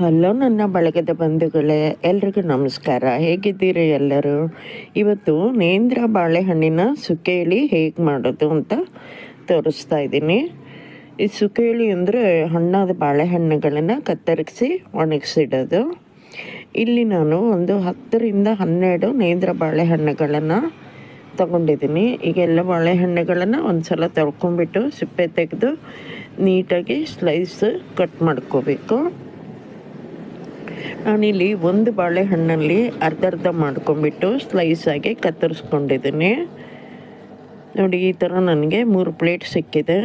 Hello ನನ್ನ ಬಳಗದ ಬಂಧುಗಳೇ, ಎಲ್ರಿಗೂ ನಮಸ್ಕಾರ. ಹೇಗಿದ್ದೀರಿ ಎಲ್ಲರೂ? ಇವತ್ತು ನೇಂದ್ರ ಬಾಳೆಹಣ್ಣಿನ ಸುಕೇಳಿ ಹೇಗೆ ಮಾಡೋದು ಅಂತ ತೋರಿಸ್ತಾ ಇದ್ದೀನಿ. ಈ ಸುಕೇಳಿ ಅಂದರೆ ಹಣ್ಣಾದ ಬಾಳೆಹಣ್ಣುಗಳನ್ನು ಕತ್ತರಿಸಿ ಒಣಗಿಸಿಡೋದು. ಇಲ್ಲಿ ನಾನು ಒಂದು ಹತ್ತರಿಂದ ಹನ್ನೆರಡು ನೇಂದ್ರ ಬಾಳೆಹಣ್ಣುಗಳನ್ನು ತಗೊಂಡಿದ್ದೀನಿ. ಈಗ ಎಲ್ಲ ಬಾಳೆಹಣ್ಣುಗಳನ್ನು ಒಂದು ಸಲ ತೊಳ್ಕೊಂಬಿಟ್ಟು ಸಿಪ್ಪೆ ತೆಗೆದು ನೀಟಾಗಿ ಸ್ಲೈಸ್ ಕಟ್ ಮಾಡ್ಕೋಬೇಕು. ನಾನಿಲ್ಲಿ ಒಂದು ಬಾಳೆಹಣ್ಣಲ್ಲಿ ಅರ್ಧ ಅರ್ಧ ಸ್ಲೈಸ್ ಸ್ಲೈಸಾಗಿ ಕತ್ತರಿಸ್ಕೊಂಡಿದ್ದೀನಿ. ನೋಡಿ, ಈ ಥರ ನನಗೆ ಮೂರು ಪ್ಲೇಟ್ ಸಿಕ್ಕಿದೆ.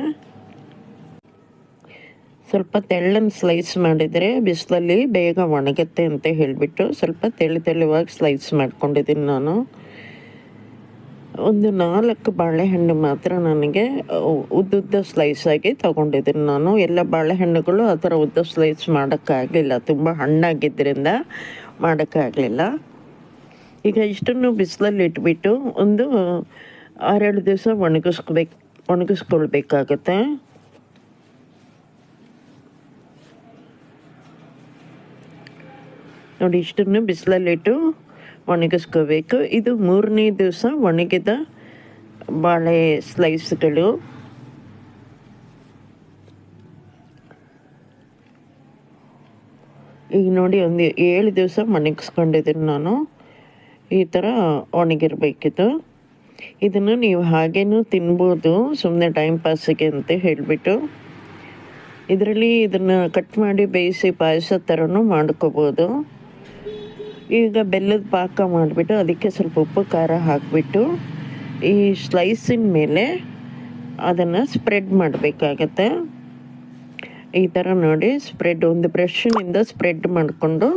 ಸ್ವಲ್ಪ ತೆಳ್ಳನ ಸ್ಲೈಸ್ ಮಾಡಿದರೆ ಬಿಸಿಲಲ್ಲಿ ಬೇಗ ಒಣಗತ್ತೆ ಅಂತ ಹೇಳಿಬಿಟ್ಟು ಸ್ವಲ್ಪ ತೆಳು ತೆಳುವಾಗಿ ಸ್ಲೈಸ್ ಮಾಡ್ಕೊಂಡಿದ್ದೀನಿ ನಾನು. ಒಂದು ನಾಲ್ಕು ಬಾಳೆಹಣ್ಣು ಮಾತ್ರ ನನಗೆ ಉದ್ದುದ್ದ ಸ್ಲೈಸ್ ಆಗಿ ತಗೊಂಡಿದ್ದೀನಿ ನಾನು. ಎಲ್ಲ ಬಾಳೆಹಣ್ಣುಗಳು ಆ ಥರ ಉದ್ದ ಸ್ಲೈಸ್ ಮಾಡೋಕ್ಕಾಗಲಿಲ್ಲ. ತುಂಬ ಹಣ್ಣಾಗಿದ್ದರಿಂದ ಮಾಡೋಕ್ಕಾಗಲಿಲ್ಲ. ಈಗ ಇಷ್ಟನ್ನು ಬಿಸಿಲಲ್ಲಿ ಇಟ್ಬಿಟ್ಟು ಒಂದು ಆರೇಳು ದಿವಸ ಒಣಗಿಸ್ಬೇಕು ಒಣಗಿಸ್ಕೊಳ್ಬೇಕಾಗತ್ತೆ. ನೋಡಿ, ಇಷ್ಟನ್ನು ಬಿಸಿಲಲ್ಲಿಟ್ಟು ಒಣಗಿಸ್ಕೋಬೇಕು. ಇದು ಮೂರನೇ ದಿವಸ ಒಣಗಿದ ಬಾಳೆ ಸ್ಲೈಸ್ಗಳು ಈಗ ನೋಡಿ ಒಂದು ಏಳು ದಿವಸ ಒಣಗಿಸ್ಕೊಂಡಿದ್ದೀನಿ ನಾನು. ಈ ಥರ ಒಣಗಿರ್ಬೇಕಿದು. ಇದನ್ನು ನೀವು ಹಾಗೇನೂ ತಿನ್ಬೋದು ಸುಮ್ಮನೆ ಟೈಮ್ ಪಾಸಿಗೆ ಅಂತ ಹೇಳಿಬಿಟ್ಟು. ಇದರಲ್ಲಿ ಇದನ್ನು ಕಟ್ ಮಾಡಿ ಬೇಯಿಸಿ ಪಾಯಸ ಥರನೂ ಮಾಡ್ಕೋಬೋದು. ಈಗ ಬೆಲ್ಲದ ಪಾಕ ಮಾಡಿಬಿಟ್ಟು ಅದಕ್ಕೆ ಸ್ವಲ್ಪ ಉಪ್ಪು, ಖಾರ ಹಾಕಿಬಿಟ್ಟು ಈ ಸ್ಲೈಸಿನ ಮೇಲೆ ಅದನ್ನು ಸ್ಪ್ರೆಡ್ ಮಾಡಬೇಕಾಗತ್ತೆ. ಈ ಥರ ನೋಡಿ ಸ್ಪ್ರೆಡ್ ಒಂದು ಬ್ರಷ್ನಿಂದ ಸ್ಪ್ರೆಡ್ ಮಾಡಿಕೊಂಡು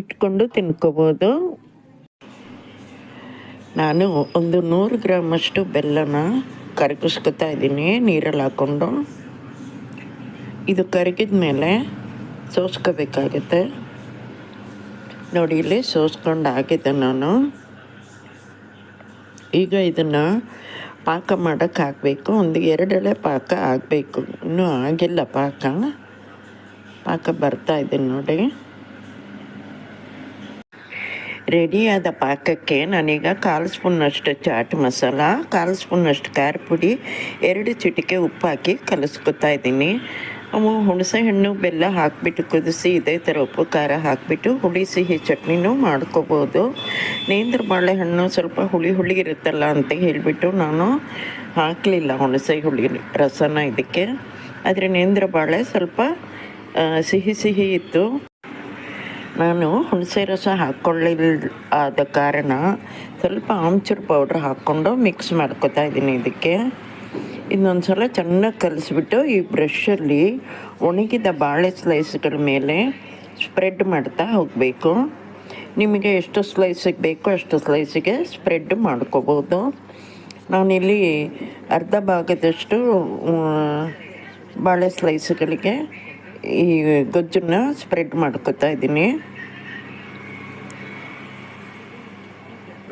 ಇಟ್ಕೊಂಡು ತಿನ್ಕೋಬೋದು. ನಾನು ಒಂದು ನೂರು ಗ್ರಾಮಷ್ಟು ಬೆಲ್ಲನ ಕರಗಿಸ್ಕೊತಾ ಇದ್ದೀನಿ, ನೀರಲ್ಲಿ ಹಾಕ್ಕೊಂಡು ಇದು ಕರಗಿದ ಮೇಲೆ ಸೋಸ್ಕೋಬೇಕಾಗತ್ತೆ. ನೋಡಿ ಇಲ್ಲಿ ಸೋಸ್ಕೊಂಡು ಹಾಕಿದ್ದೆ ನಾನು. ಈಗ ಇದನ್ನು ಪಾಕ ಮಾಡೋಕ್ಕೆ ಹಾಕಬೇಕು ಒಂದು ಎರಡೆಳೆ ಪಾಕ ಆಗಬೇಕು. ಇನ್ನೂ ಆಗಿಲ್ಲ ಪಾಕ. ಪಾಕ ಬರ್ತಾ ಇದೆ ನೋಡಿ. ರೆಡಿಯಾದ ಪಾಕಕ್ಕೆ ನಾನೀಗ ಕಾಲು ಸ್ಪೂನಷ್ಟು ಚಾಟ್ ಮಸಾಲ, ಕಾಲು ಸ್ಪೂನಷ್ಟು ಖಾರ ಪುಡಿ, ಎರಡು ಚಿಟಿಕೆ ಉಪ್ಪು ಹಾಕಿ ಕಲಿಸ್ಕೊತಾ ಇದ್ದೀನಿ. ಅವು ಹುಣಸೆ ಹಣ್ಣು, ಬೆಲ್ಲ ಹಾಕಿಬಿಟ್ಟು ಕುದಿಸಿ, ಇದೇ ಥರ ಉಪ್ಪು, ಖಾರ ಹಾಕಿಬಿಟ್ಟು ಹುಳಿ ಸಿಹಿ ಚಟ್ನಿನೂ ಮಾಡ್ಕೋಬೋದು. ನೇಂದ್ರ ಬಾಳೆಹಣ್ಣು ಸ್ವಲ್ಪ ಹುಳಿ ಹುಳಿ ಇರುತ್ತಲ್ಲ ಅಂತ ಹೇಳಿಬಿಟ್ಟು ನಾನು ಹಾಕಲಿಲ್ಲ ಹುಣಸೆ ಹುಳಿ ರಸನ ಇದಕ್ಕೆ. ಆದರೆ ನೇಂದ್ರ ಬಾಳೆ ಸ್ವಲ್ಪ ಸಿಹಿ ಸಿಹಿ ಇತ್ತು. ನಾನು ಹುಣಸೆ ರಸ ಹಾಕ್ಕೊಳ್ಳಿಲ್ಲ ಆದ ಕಾರಣ ಸ್ವಲ್ಪ ಆಮ್ಚೂರು ಪೌಡ್ರ್ ಹಾಕ್ಕೊಂಡು ಮಿಕ್ಸ್ ಮಾಡ್ಕೋತಾ ಇದ್ದೀನಿ ಇದಕ್ಕೆ. ಇನ್ನೊಂದು ಸಲ ಚೆನ್ನಾಗಿ ಕಲಿಸ್ಬಿಟ್ಟು ಈ ಬ್ರಷಲ್ಲಿ ಒಣಗಿದ ಬಾಳೆ ಸ್ಲೈಸ್ಗಳ ಮೇಲೆ ಸ್ಪ್ರೆಡ್ ಮಾಡ್ತಾ ಹೋಗಬೇಕು. ನಿಮಗೆ ಎಷ್ಟು ಸ್ಲೈಸಿಗೆ ಬೇಕೋ ಅಷ್ಟು ಸ್ಲೈಸಿಗೆ ಸ್ಪ್ರೆಡ್ ಮಾಡ್ಕೋಬೋದು. ನಾನಿಲ್ಲಿ ಅರ್ಧ ಭಾಗದಷ್ಟು ಬಾಳೆ ಸ್ಲೈಸ್ಗಳಿಗೆ ಈ ಗೊಜ್ಜನ್ನು ಸ್ಪ್ರೆಡ್ ಮಾಡ್ಕೋತಾ ಇದ್ದೀನಿ.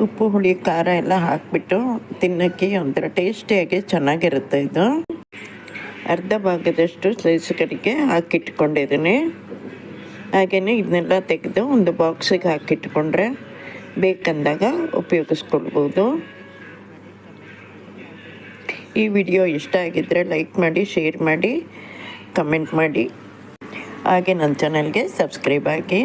ಉಪ್ಪು ಹುಳಿ, ಖಾರ ಎಲ್ಲ ಹಾಕಿಬಿಟ್ಟು ತಿನ್ನೋಕ್ಕೆ ಒಂಥರ ಟೇಸ್ಟಿಯಾಗಿ ಚೆನ್ನಾಗಿರುತ್ತೆ ಇದು. ಅರ್ಧ ಭಾಗದಷ್ಟು ಸ್ಲೈಸ್ಗಳಿಗೆ ಹಾಕಿಟ್ಕೊಂಡಿದ್ದೀನಿ. ಹಾಗೆಯೇ ಇದನ್ನೆಲ್ಲ ತೆಗೆದು ಒಂದು ಬಾಕ್ಸಿಗೆ ಹಾಕಿಟ್ಕೊಂಡ್ರೆ ಬೇಕಂದಾಗ ಉಪಯೋಗಿಸ್ಕೊಳ್ಬೋದು. ಈ ವಿಡಿಯೋ ಇಷ್ಟ ಆಗಿದ್ದರೆ ಲೈಕ್ ಮಾಡಿ, ಶೇರ್ ಮಾಡಿ, ಕಮೆಂಟ್ ಮಾಡಿ. ಹಾಗೆ ನನ್ನ ಚಾನಲ್ಗೆ ಸಬ್ಸ್ಕ್ರೈಬ್ ಆಗಿ.